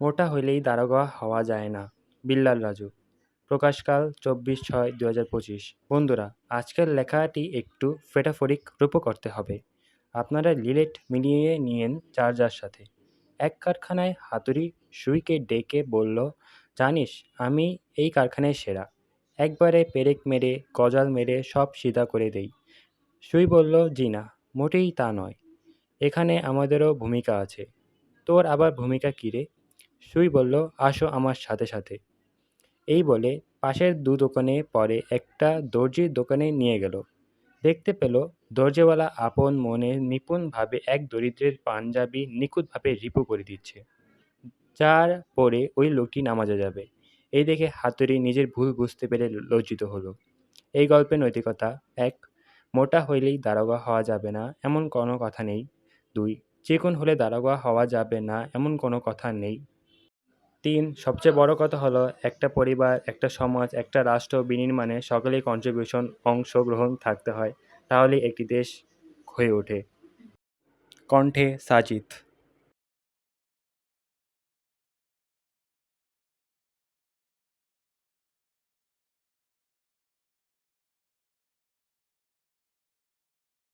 মোটা হইলেই দারোগা হওয়া যায় না। বিল্লাল রাজু, প্রকাশকাল চব্বিশ ছয় দু হাজার পঁচিশ। বন্ধুরা, আজকের লেখাটি একটু ফেটাফরিক রূপ করতে হবে। আপনারা লিলেট মিলিয়ে নিয়েন চার্জার সাথে। এক কারখানায় হাতুড়ি সুইকে ডেকে বলল, জানিস, আমি এই কারখানায় সেরা। একবারে পেরেক মেরে, গজাল মেরে সব সিধা করে দেই। সুই বলল, জি না, মোটেই তা নয়। এখানে আমাদেরও ভূমিকা আছে। তোর আবার ভূমিকা কী রে? সুই বলল, আসো আমার সাথে সাথে। এই বলে পাশের দু দোকানে পরে একটা দর্জির দোকানে নিয়ে গেল। দেখতে পেল, দরজিওয়ালা আপন মনে নিপুণভাবে এক দরিদ্রের পাঞ্জাবি নিখুঁতভাবে রিপু করে দিচ্ছে। যার পরে ওই লোকটি নামাজে যাবে। এই দেখে হাতুড়ি নিজের ভুল বুঝতে পেরে লজ্জিত হলো। এই গল্পের নৈতিকতা, এক, মোটা হইলেই দারোগা হওয়া যাবে না, এমন কোনো কথা নেই। দুই চিকন হলে দারোগা হওয়া যাবে না, এমন কোনো কথা নেই। তিন, সবচেয়ে বড় কথা হলো একটা পরিবার, একটা সমাজ, একটা রাষ্ট্র বিনির্মাণে সকলেই কন্ট্রিবিউশন অংশগ্রহণ থাকতে হয়। তাহলে একটি দেশ হয়ে ওঠে। কণ্ঠে সাজিদ